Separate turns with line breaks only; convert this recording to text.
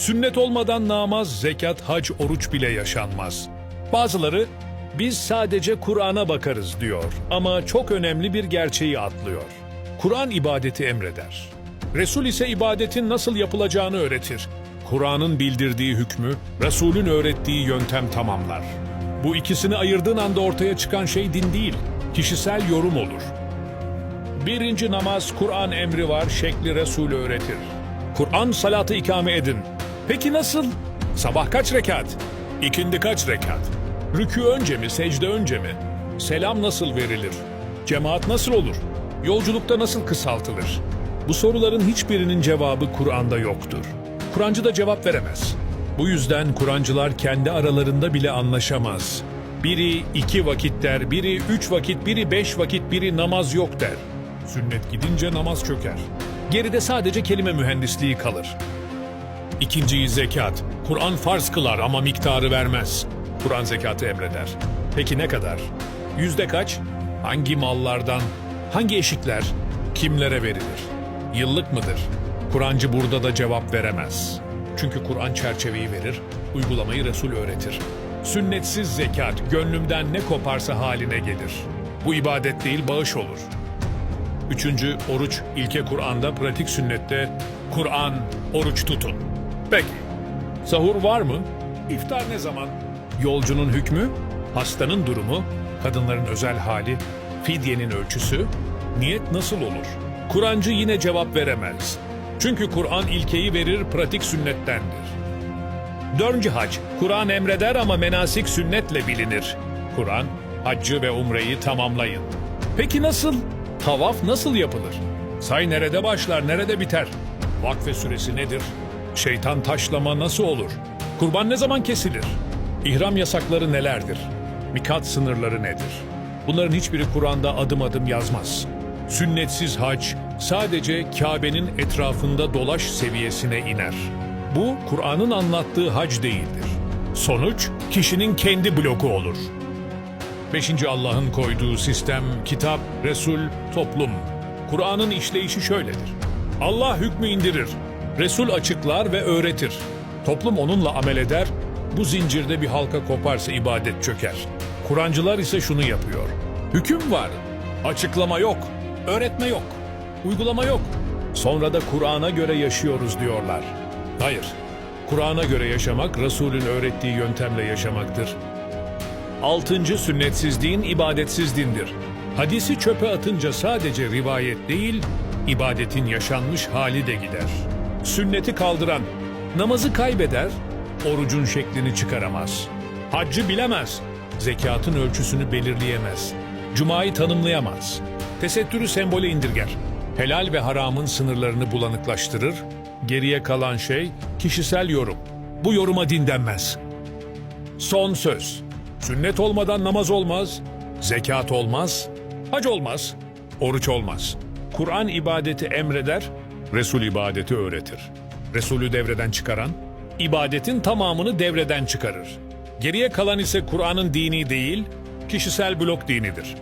Sünnet olmadan namaz, zekat, hac, oruç bile yaşanmaz. Bazıları biz sadece Kur'an'a bakarız diyor ama çok önemli bir gerçeği atlıyor. Kur'an ibadeti emreder. Resul ise ibadetin nasıl yapılacağını öğretir. Kur'an'ın bildirdiği hükmü, Resul'ün öğrettiği yöntem tamamlar. Bu ikisini ayırdığın anda ortaya çıkan şey din değil, kişisel yorum olur. Birinci namaz Kur'an emri var şekli Resul öğretir. Kur'an salatı ikame edin. Peki nasıl? Sabah kaç rekat? İkindi kaç rekat? Rükû önce mi, secde önce mi? Selam nasıl verilir? Cemaat nasıl olur? Yolculukta nasıl kısaltılır? Bu soruların hiçbirinin cevabı Kur'an'da yoktur. Kur'ancı da cevap veremez. Bu yüzden Kur'ancılar kendi aralarında bile anlaşamaz. Biri iki vakit der, biri üç vakit, biri beş vakit, biri namaz yok der. Sünnet gidince namaz çöker. Geride sadece kelime mühendisliği kalır. İkinciyi zekat. Kur'an farz kılar ama miktarı vermez. Kur'an zekatı emreder. Peki ne kadar? Yüzde kaç? Hangi mallardan? Hangi eşikler? Kimlere verilir? Yıllık mıdır? Kur'ancı burada da cevap veremez. Çünkü Kur'an çerçeveyi verir, uygulamayı Resul öğretir. Sünnetsiz zekat gönlümden ne koparsa haline gelir. Bu ibadet değil bağış olur. Üçüncü, oruç ilke Kur'an'da, pratik sünnette Kur'an, oruç tutun. Peki, sahur var mı? İftar ne zaman? Yolcunun hükmü, hastanın durumu, kadınların özel hali, fidyenin ölçüsü, niyet nasıl olur? Kur'ancı yine cevap veremez. Çünkü Kur'an ilkeyi verir, pratik sünnettendir. Dördüncü hac, Kur'an emreder ama menasik sünnetle bilinir. Kur'an, haccı ve umreyi tamamlayın. Peki nasıl? Tavaf nasıl yapılır? Say nerede başlar, nerede biter? Vakfe süresi nedir? Şeytan taşlama nasıl olur? Kurban ne zaman kesilir? İhram yasakları nelerdir? Mikat sınırları nedir? Bunların hiçbiri Kur'an'da adım adım yazmaz. Sünnetsiz hac sadece Kabe'nin etrafında dolaş seviyesine iner. Bu Kur'an'ın anlattığı hac değildir. Sonuç kişinin kendi bloku olur. Beşinci Allah'ın koyduğu sistem, kitap, Resul, toplum. Kur'an'ın işleyişi şöyledir. Allah hükmü indirir, Resul açıklar ve öğretir. Toplum onunla amel eder, bu zincirde bir halka koparsa ibadet çöker. Kur'ancılar ise şunu yapıyor. Hüküm var, açıklama yok, öğretme yok, uygulama yok. Sonra da Kur'an'a göre yaşıyoruz diyorlar. Hayır, Kur'an'a göre yaşamak, Resul'ün öğrettiği yöntemle yaşamaktır. Altıncı sünnetsizliğin ibadetsizliğindir. Hadisi çöpe atınca sadece rivayet değil, ibadetin yaşanmış hali de gider. Sünneti kaldıran, namazı kaybeder, orucun şeklini çıkaramaz. Haccı bilemez, zekatın ölçüsünü belirleyemez. Cumayı tanımlayamaz. Tesettürü sembole indirger. Helal ve haramın sınırlarını bulanıklaştırır. Geriye kalan şey kişisel yorum. Bu yoruma din denmez. Son söz. Sünnet olmadan namaz olmaz, zekat olmaz, hac olmaz, oruç olmaz. Kur'an ibadeti emreder, Resul ibadeti öğretir. Resulü devreden çıkaran, ibadetin tamamını devreden çıkarır. Geriye kalan ise Kur'an'ın dini değil, kişisel blok dinidir.